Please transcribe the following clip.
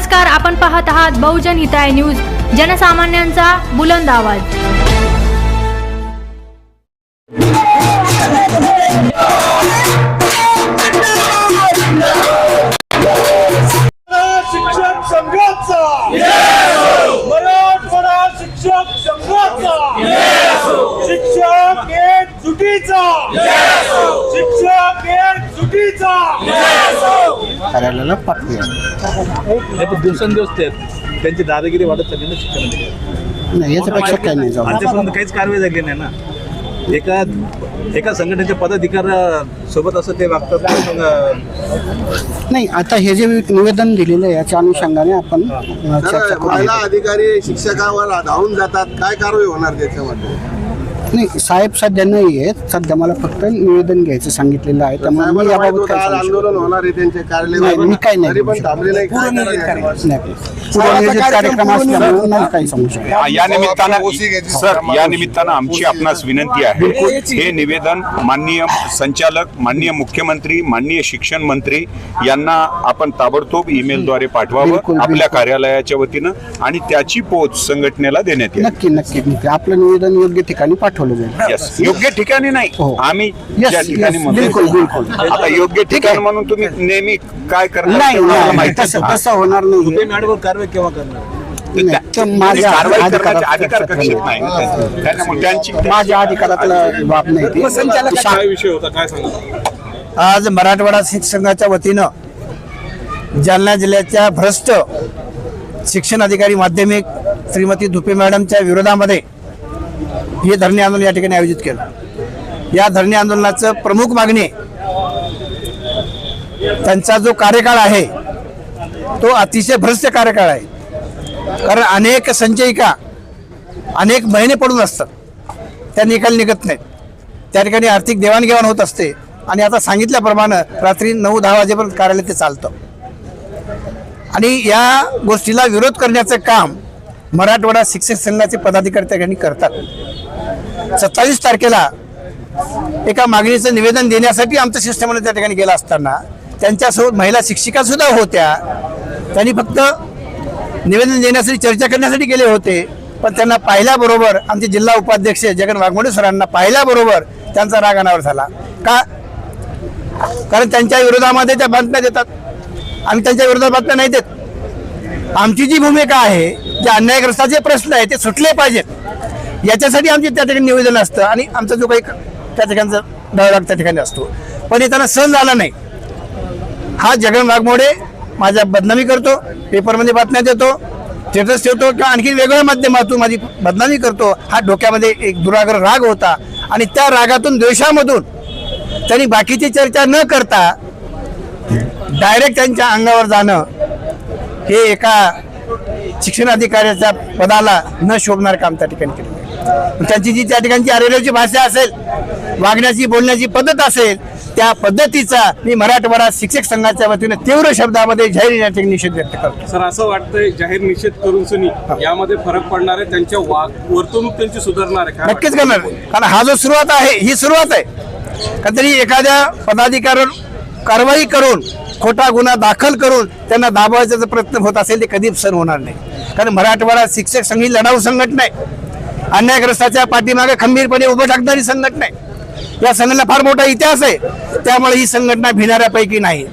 नमस्कार आपण पाहत आहात बहुजन हिताय न्यूज जनसामान्यांचा बुलंद आवाज. शिक्षक संघाचा. मराठवाडा शिक्षक संघाचा. शिक्षक चुकीचा. शिक्षक चुकीचा. कार्यालयाला पाठवूया दिवसेंदिवस ते त्यांची दादागिरी वाढत चालली ना शिक्षणामध्ये. नाही याच्यापेक्षा काही नाही जाऊ. आजपर्यंत काहीच कारवाई झाली नाही ना. एका एका संघटनेचे पदाधिकार सोबत असं ते वागतात मग नाही आता हे जे निवेदन दिलेलं आहे याच्या अनुषंगाने आपण महिला करू. अधिकारी शिक्षकावर धावून जातात. काय कारवाई होणार त्याच्यामध्ये? नाही साहेब सध्या नाही आहेत. सध्या मला फक्त निवेदन घ्यायचं सांगितलेलं आहे. त्यामुळे मी याबाबत काय आज सांगू आंदोलन होणार आहे त्यांचे नाही, मी काय कार्यालय नाही तरी पण बोलू थांबले नाही. काय करायचं? नाही. पूर्वनियोजित कार्यक्रम असल्यामुळे नाही काही सांगू शकत हा, या निमित्तानं सर या निमित्तानं आमची आपणास विनंती आहे. हे निवेदन माननीय संचालक माननीय मुख्यमंत्री माननीय शिक्षण मंत्री यांना आपण ताबडतोब ईमेलद्वारे बिलकुल, पाठवावं बिलकुल. आपल्या कार्यालयाच्या वतीनं आणि त्याची पोच संघटनेला देण्यात येईल. नक्की नक्की नक्की. आपलं निवेदन योग्य ठिकाणी पाठवलं जाईल. योग्य ठिकाणी नाही हो. आम्ही Yes, ज्या ठिकाणी yes, म्हणतो बिलकुल, बिलकुल. आता योग्य ठीक ठिकाण. म्हणून तुम्ही नेहमी काय करणार नाही ते मला नाही माहिती तसं. तसं होणार नाही कारवाई केव्हा करणार नाही, त्यांनी माझ्या कारवाई अधिकारात करण्याचे अधिकार चर्चा कक्षेत नाही. नाही ना त्यांचे. त्याच्यामुळे त्यांची माझ्या अधिकारातला बाब नाही ती. काय विषय होता काय सांगा आज मराठवाडा शिक्षक संघाच्या वतीनं जालना जिल्ह्याच्या भ्रष्ट शिक्षण अधिकारी माध्यमिक श्रीमती धुपे मॅडमच्या विरोधामध्ये हे धरणे आंदोलन या ठिकाणी आयोजित केलं. या धरणे आंदोलनाचं प्रमुख मागणी त्यांचा जो कार्यकाळ आहे तो अतिशय भ्रष्ट कार्यकाळ आहे. कारण अनेक संचयिका अनेक महिने पडून असतात. त्या निकाल निघत नाहीत. त्या ठिकाणी आर्थिक देवाणघेवाण होत असते. आणि आता सांगितल्याप्रमाणे रात्री नऊ दहा वाजेपर्यंत कार्यालय ते चालतं. आणि या गोष्टीला विरोध करण्याचं काम मराठवाडा शिक्षक संघाचे पदाधिकारी त्या ठिकाणी करतात. सत्तावीस तारखेला एका मागणीचं निवेदन देण्यासाठी आमचं शिष्टमंडळ त्या ठिकाणी गेला असताना त्यांच्यासोबत महिला शिक्षिका सुद्धा होत्या. त्यांनी फक्त निवेदन देण्यासाठी चर्चा करण्यासाठी गेले होते. पण त्यांना पाहिल्याबरोबर आमचे जिल्हा उपाध्यक्ष जगन वाघमोडे सरांना पाहिल्याबरोबर त्यांचा राग अनावर झाला. का? कारण त्यांच्या विरोधामध्ये त्या बातम्या देतात. आम्ही त्यांच्या विरोधात बातम्या नाही देत. आमची जी भूमिका आहे जे अन्यायग्रस्ताचे प्रश्न आहे ते सुटले पाहिजेत. याच्यासाठी आमचे त्या ठिकाणी निवेदन असतं आणि आमचा जो काही त्या ठिकाणचा डायलॉग त्या ठिकाणी असतो. पण हे त्यांना सहन झाला नाही. हा जगन वाघमोडे माझ्या बदनामी करतो पेपरमध्ये बातम्या देतो स्टेटस ठेवतो किंवा आणखी वेगळ्या माध्यमातून माझी बदनामी करतो हा डोक्यामध्ये एक दुराग्र राग होता. आणि त्या रागातून द्वेषामधून त्यांनी बाकीची चर्चा न करता डायरेक्ट त्यांच्या अंगावर जाणं हे एका शिक्षण अधिकाऱ्याच्या पदाला न शोभणार काम त्या ठिकाणी केलं. त्यांची जी त्या ठिकाणची अरेरेची भाषा असेल वागण्याची बोलण्याची पद्धत असेल त्या पद्धतीचा मी मराठवाडा शिक्षक संघाच्या वतीनं तीव्र शब्दामध्ये जाहीर या ठिकाणी निषेध व्यक्त करतो. सर असं वाटतंय जाहीर निषेध करून सुनी यामध्ये फरक पडणार आहे त्यांच्या वाग वर्तणूक त्यांची सुधारणार आहे नक्कीच करणार कारण हा जो सुरुवात आहे ही सुरुवात आहे. काहीतरी एखाद्या पदाधिकाऱ्यावर कारवाई करून खोटा गुन्हा दाखल करून त्यांना दाबवायचा जर प्रयत्न होत असेल ते कधीच सण होणार नाही. कारण मराठवाडा शिक्षक संघ ही लढाऊ संघटना आहे. अन्यायग्रस्ताच्या पाठीमागे खंबीरपणे उभं टाकणारी संघटना आहे. या संघटनेला फार मोठा इतिहास आहे. त्यामुळे ही संघटना भिणाऱ्यापैकी नाही.